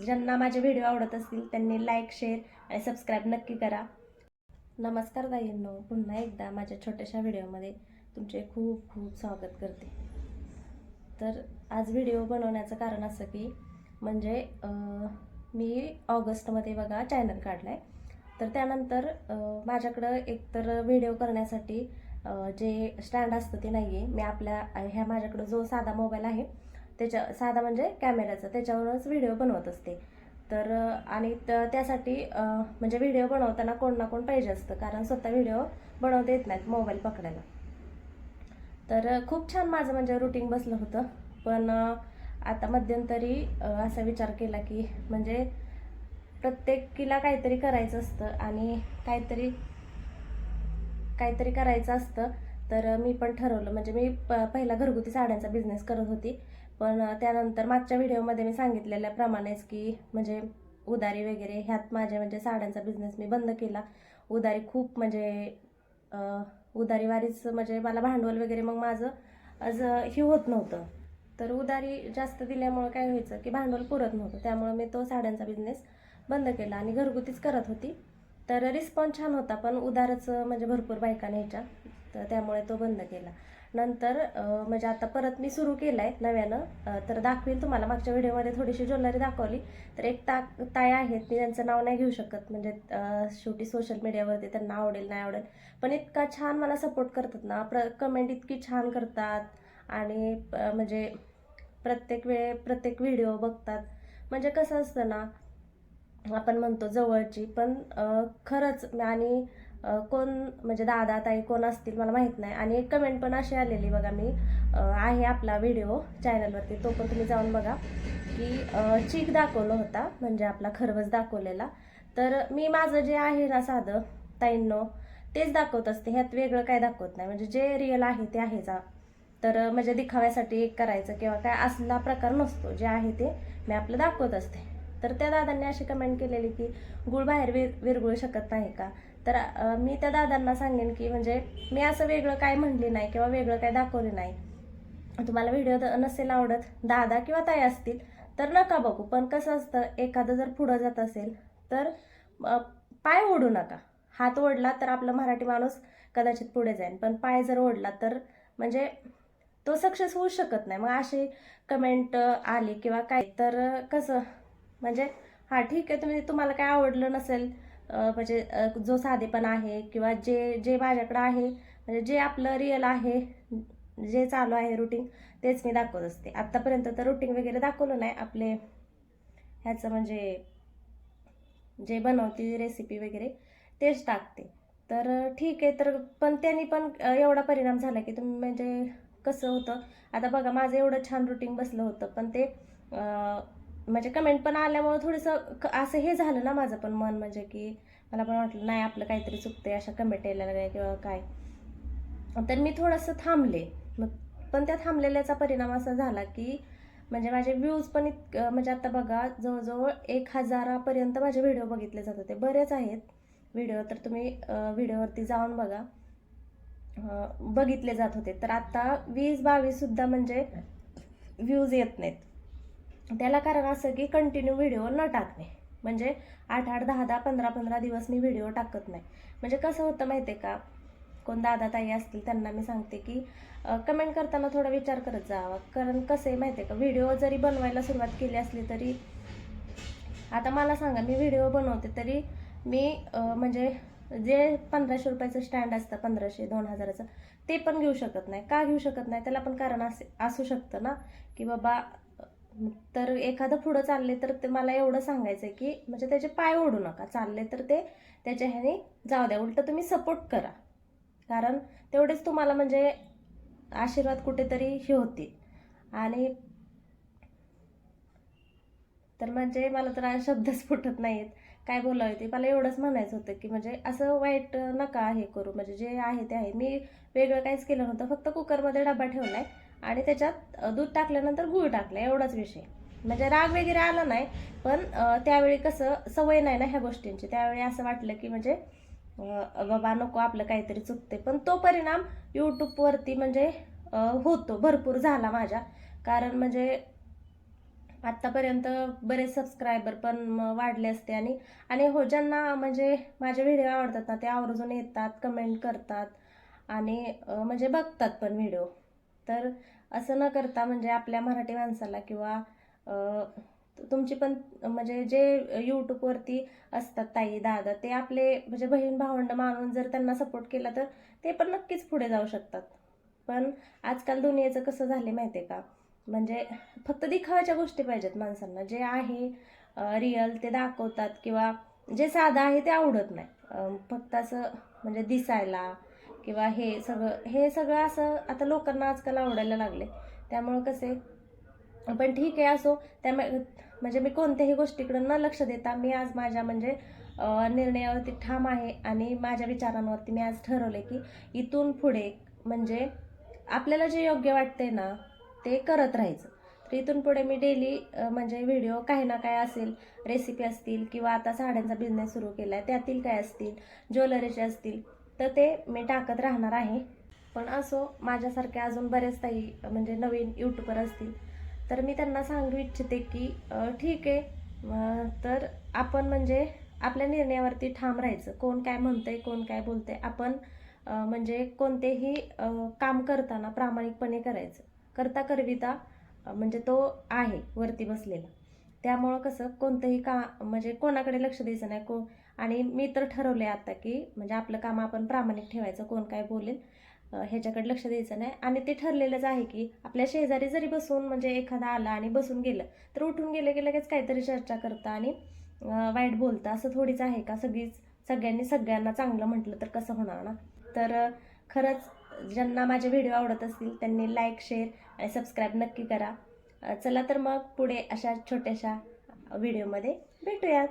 ज्यांना माझे व्हिडिओ आवडत असतील त्यांनी लाईक शेअर आणि सबस्क्राईब नक्की करा. नमस्कार ताईंनो पुन्हा एकदा माझ्या छोट्याशा व्हिडिओमध्ये तुमचे खूप खूप स्वागत करते. तर आज व्हिडिओ बनवण्याचं कारण असं की म्हणजे मी ऑगस्टमध्ये बघा चॅनल काढला आहे तर त्यानंतर माझ्याकडं एकतर व्हिडिओ करण्यासाठी जे स्टँड असतं ते नाही आहे मी आपल्या ह्या माझ्याकडं जो साधा मोबाईल आहे त्याच्या साधा म्हणजे कॅमेऱ्याचा त्याच्यावरच व्हिडिओ बनवत असते. तर आणि त्यासाठी म्हणजे व्हिडिओ बनवताना कोण ना कोण पाहिजे असतं कारण स्वतः व्हिडिओ बनवता येत नाहीत मोबाईल पकडायला. तर खूप छान माझं म्हणजे रुटीन बसलं होतं. पण आता मध्यंतरी असा विचार केला की म्हणजे प्रत्येकीला काहीतरी करायचं असतं आणि काहीतरी काहीतरी करायचं असतं. तर मी पण ठरवलं म्हणजे मी प पहिला घरगुती साड्यांचा बिझनेस करत होती. पण त्यानंतर मागच्या व्हिडिओमध्ये मी सांगितलेल्याप्रमाणेच की म्हणजे उदारी वगैरे ह्यात माझ्या म्हणजे साड्यांचा बिझनेस मी बंद केला. उदारी खूप म्हणजे उदारीवारीच म्हणजे मला भांडवल वगैरे मग माझं आज हे होत नव्हतं. तर उदारी जास्त दिल्यामुळं काय व्हायचं की भांडवल पुरत नव्हतं. त्यामुळं मी तो साड्यांचा बिझनेस बंद केला आणि घरगुतीच करत होती. तर रिस्पॉन्स छान होता पण उदारच म्हणजे भरपूर बायका न्यायच्या तर त्यामुळे तो बंद केला. नंतर म्हणजे आता परत मी सुरू केलं आहे नव्यानं तर दाखवेल तुम्हाला. मागच्या व्हिडिओमध्ये थोडीशी ज्वेलरी दाखवली. तर एक ता ताया आहेत. मी त्यांचं नाव नाही घेऊ शकत. म्हणजे शेवटी सोशल मीडियावरती त्यांना आवडेल नाही आवडेल. पण इतका छान मला सपोर्ट करतात ना. प्र कमेंट इतकी छान करतात. आणि म्हणजे प्रत्येक वेळे प्रत्येक व्हिडिओ बघतात. म्हणजे कसं असतं ना आपण म्हणतो जवळची. पण खरंच आणि कोण म्हणजे दादा ताई कोण असतील मला माहीत नाही. आणि एक कमेंट पण अशी आलेली बघा मी आहे आपला व्हिडिओ चॅनलवरती तो पण तुम्ही जाऊन बघा. की चीक दाखवलं होता म्हणजे आपला खरवस दाखवलेला. तर मी माझं जे आहे ना साधं ताईंनो तेच दाखवत असते. ह्यात वेगळं काय दाखवत नाही. म्हणजे जे रिअल आहे ते आहे जा. तर म्हणजे दिखाव्यासाठी एक करायचं किंवा काय असला प्रकार नसतो. जे आहे ते मी आपलं दाखवत असते. तर त्या दादांनी अशी कमेंट केलेली की गुळ बाहेर विर विरगुळू शकत नाही का? तर मी त्या दादांना सांगेन की म्हणजे मी असं वेगळं काय म्हणले नाही किंवा वेगळं काय दाखवले नाही. तुम्हाला व्हिडिओ नसेल आवडत दादा किंवा ताई असतील तर नका बघू. पण कसं असतं एखादं जर पुढं जात असेल तर पाय ओढू नका. हात ओढला तर आपला मराठी माणूस कदाचित पुढे जाईल पण पाय जर ओढला तर म्हणजे तो सक्सेस होऊ शकत नाही. मग अशी कमेंट आली किंवा काय तर कसं? म्हणजे हां ठीक आहे तुम्ही तुम्हाला काय आवडलं नसेल म्हणजे जो साधेपणा आहे किंवा जे जे माझ्याकडं आहे म्हणजे जे आपलं रिअल आहे जे चालू आहे रुटीन तेच मी दाखवत असते. आत्तापर्यंत तर रुटीन वगैरे दाखवलं नाही. आपले ह्याचं म्हणजे जे बनवते रेसिपी वगैरे तेच टाकते. तर ठीक आहे. तर पण त्यांनी पण एवढा परिणाम झाला की तुम्ही म्हणजे कसं होतं? आता बघा माझं एवढं छान रुटीन बसलं होतं पण ते म्हणजे कमेंट पण आल्यामुळं थोडंसं क- असं हे झालं ना माझं पण मन म्हणजे की मला पण वाटलं नाही आपलं काहीतरी चुकतंय अशा कमेंट यायला लागल्या किंवा काय. तर मी थोडंसं थांबले. मग पण त्या थांबलेल्याचा परिणाम असा झाला की म्हणजे माझे व्ह्यूज पण इत म्हणजे आता बघा जवळजवळ एक हजारापर्यंत माझे व्हिडिओ बघितले जात होते बरेच आहेत. व्हिडिओ तर तुम्ही व्हिडिओवरती जाऊन बघा. बघितले जात होते. तर आत्ता वीस बावीससुद्धा म्हणजे व्ह्यूज येत नाहीत. त्याला कारण असं की कंटिन्यू व्हिडिओ न टाकणे. म्हणजे आठ आठ दहा दहा पंधरा पंधरा दिवस मी व्हिडिओ टाकत नाही. म्हणजे कसं होतं माहिती आहे का? कोण दादा ताई असतील त्यांना मी सांगते की कमेंट करताना थोडा विचार करत जावा. कारण कसं आहे माहिती आहे का? व्हिडिओ जरी बनवायला सुरुवात केली असली तरी आता मला सांगा मी व्हिडिओ बनवते तरी मी म्हणजे जे पंधराशे रुपयाचं स्टँड असतं पंधराशे दोन हजाराचं ते पण घेऊ शकत नाही. का घेऊ शकत नाही? त्याला पण कारण असे असू शकतं ना? की बाबा तर एखादं पुढं चालले तर ते मला एवढं सांगायचं आहे की म्हणजे त्याचे पाय ओढू नका. चालले तर ते त्याच्या ह्याने जाऊ द्या. उलटं तुम्ही सपोर्ट करा. कारण तेवढेच तुम्हाला म्हणजे आशीर्वाद कुठेतरी हे होतील. आणि तर म्हणजे मला तर शब्दच फुटत नाहीत काय बोलावं ते? मला एवढंच म्हणायचं होतं की म्हणजे असं वाईट नका हे करू. म्हणजे जे आहे ते आहे. मी वेगळं काहीच केलं नव्हतं. फक्त कुकरमध्ये डबा ठेवला आहे आणि त्याच्यात दूध टाकल्यानंतर गूळ टाकला एवढाच विषय. म्हणजे राग वगैरे आला नाही पण त्यावेळी कसं सवय नाही ना ह्या गोष्टींची. त्यावेळी असं वाटलं की म्हणजे बाबा नको आपलं काहीतरी चुकते पण तो परिणाम यूट्यूबवरती म्हणजे होतो भरपूर झाला माझ्या. कारण म्हणजे आत्तापर्यंत बरेच सबस्क्रायबर पण वाढले असते आणि आणि हो ज्यांना म्हणजे माझे व्हिडिओ आवडतात ना ते आवर्जून येतात कमेंट करतात आणि म्हणजे बघतात पण व्हिडिओ तर असं न करता म्हणजे आपल्या मराठी माणसाला किंवा तुमची पण म्हणजे जे यूट्यूबवरती असतात ताई दादा ते आपले म्हणजे बहीण भावंड मानून जर त्यांना सपोर्ट केला तर ते पण नक्कीच पुढे जाऊ शकतात. पण आजकाल दुनियेचं कसं झाले माहिती आहे का? म्हणजे फक्त दिखावाच्या गोष्टी पाहिजेत माणसांना. जे आहे रिअल ते दाखवतात किंवा जे साधं आहे ते आवडत नाही. फक्त असं म्हणजे दिसायला किंवा हे सगळं हे सगळं असं आता लोकांना आजकाल आवडायला लागले त्यामुळं कसे पण ठीक आहे असो त्यामुळे म्हणजे मी कोणत्याही गोष्टीकडं न लक्ष देता मी आज माझ्या म्हणजे निर्णयावरती ठाम आहे आणि माझ्या विचारांवरती मी आज ठरवले की इथून पुढे म्हणजे आपल्याला जे योग्य वाटते ना ते करत राहायचं. तर इथून पुढे मी डेली म्हणजे व्हिडिओ काही ना काय असेल रेसिपी असतील किंवा आता साड्यांचा बिझनेस सुरू केला आहे त्यातील काय असतील ज्वेलरीचे असतील तर ते मी टाकत राहणार आहे. पण असो माझ्यासारख्या अजून बरेच काही म्हणजे नवीन यूट्यूबर असतील. तर मी त्यांना सांगू इच्छिते की ठीक आहे. तर आपण म्हणजे आपल्या निर्णयावरती ठाम राहायचं. कोण काय म्हणतंय कोण काय बोलतंय. आपण म्हणजे कोणतेही काम करताना प्रामाणिकपणे करायचं. करता करविता म्हणजे तो आहे वरती बसलेला. त्यामुळं कसं कोणतंही का म्हणजे कोणाकडे लक्ष द्यायचं नाही को आणि मी तर ठरवले आता की म्हणजे आपलं काम आपण प्रामाणिक ठेवायचं कोण काय बोलेल ह्याच्याकडे लक्ष द्यायचं नाही. आणि ते ठरलेलंच आहे की आपल्या शेजारी जरी बसून म्हणजे एखादा आला आणि बसून गेलं तर उठून गेलं की लगेच काहीतरी चर्चा करता आणि वाईट बोलता. असं थोडीच आहे का? सगळीच सगळ्यांनी सगळ्यांना चांगलं म्हटलं तर कसं होणार ना? तर खरंच ज्यांना माझे व्हिडिओ आवडत असतील त्यांनी लाईक शेअर आणि सबस्क्राईब नक्की करा. चला तर मग पुढे अशा छोट्याशा व्हिडिओमध्ये भेटूयात.